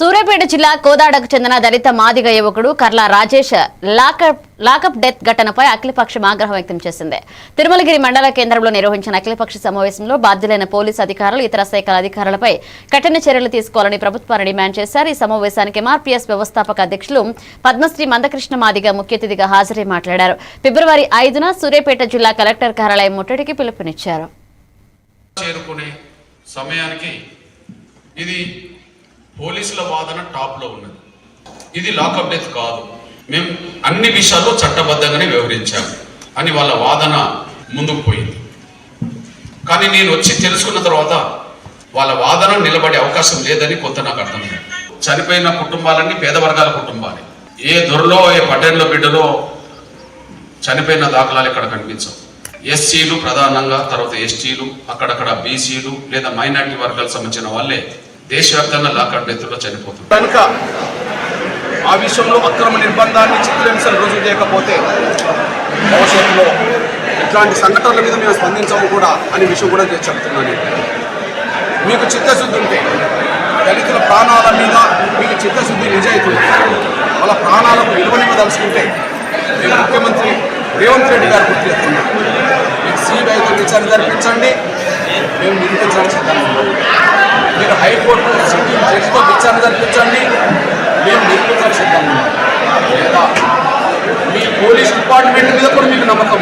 సూర్యాపేట జిల్లా కోదాడకు చెందిన దళిత మాదిగ యువకుడు Karla Rajesh lockup lockup death ఘటనపై అఖిలపక్షం ఆగ్రహం వ్యక్తం చేసింది. తిరుమలగిరి మండల కేంద్రంలో నిర్వహించిన అఖిలపక్ష సమావేశంలో బాధ్యులైన పోలీసు అధికారులు ఇతర శాఖల అధికారులపై కఠిన చర్యలు తీసుకోవాలని ప్రభుత్వాన్ని డిమాండ్ చేశారు. ఈ సమావేశానికి ఎంఆర్పీఎస్ వ్యవస్థాపక అధ్యక్షులు పద్మశ్రీ మందకృష్ణ మాదిగ ముఖ్య అతిథిగా హాజరై మాట్లాడారు. ఫిబ్రవరి ఐదున సూర్యాపేట జిల్లా కలెక్టర్ కార్యాలయం ముట్టడికి పిలుపునిచ్చారు. చేరుకునే సమయానికి ఇది పోలీసుల వాదన టాప్లో ఉన్నది. ఇది లాకప్ డెత్ కాదు. మేము అన్ని విషయాల్లో చట్టబద్ధంగానే వ్యవహరించాము. అని వాళ్ళ వాదన ముందుకు పోయింది. కానీ నేను వచ్చి తెలుసుకున్న తర్వాత వాళ్ళ వాదన నిలబడే అవకాశం లేదని కొంత నాకు అర్థమైంది. చనిపోయిన కుటుంబాలన్నీ పేద వర్గాల కుటుంబాలే. ఏ దొరలో ఏ పటేన్లో బిడ్డలో చనిపోయిన దాఖలాలు ఇక్కడ కనిపించవు. ఎస్సీలు ప్రధానంగా తర్వాత ఎస్టీలు అక్కడక్కడ బీసీలు లేదా మైనార్టీ వర్గాలకు సంబంధించిన వాళ్ళే. దేశవ్యాప్తంగా లాకౌట్ డెత్తులో చనిపోతుంది. కనుక ఆ విషయంలో అక్రమ నిర్బంధాన్ని చిత్రహింసలు రుజువు చేయకపోతే భవిష్యత్తులో ఇట్లాంటి సంఘటనల మీద మేము స్పందించము కూడా అనే విషయం కూడా నేను చెప్తున్నాను. మీకు చిత్తశుద్ధి ఉంటే దళితుల ప్రాణాల మీద మీకు చిత్తశుద్ధి నిజాయితీ వాళ్ళ ప్రాణాలకు విలువనివ్వదలుచుకుంటే నేను ముఖ్యమంత్రి రేవంత్ రెడ్డి గారు గుర్తు చేస్తున్నాను మీకు సిబిఐతో విచారణ జరిపించండి మేము నిరూపించడానికి సిద్ధంగా హైకోర్టు సిట్టింగ్ జడ్జితో విచారణ జరిపించండి. మేము నిరూపించడానికి సిద్ధంగా లేదా మీ పోలీస్ డిపార్ట్మెంట్ మీద కూడా మీకు నమ్మకం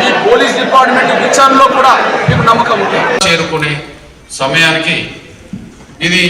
మీ పోలీస్ డిపార్ట్మెంట్ విచారణలో కూడా మీకు నమ్మకం ఉంటుంది చేరుకునే సమయానికి ఇది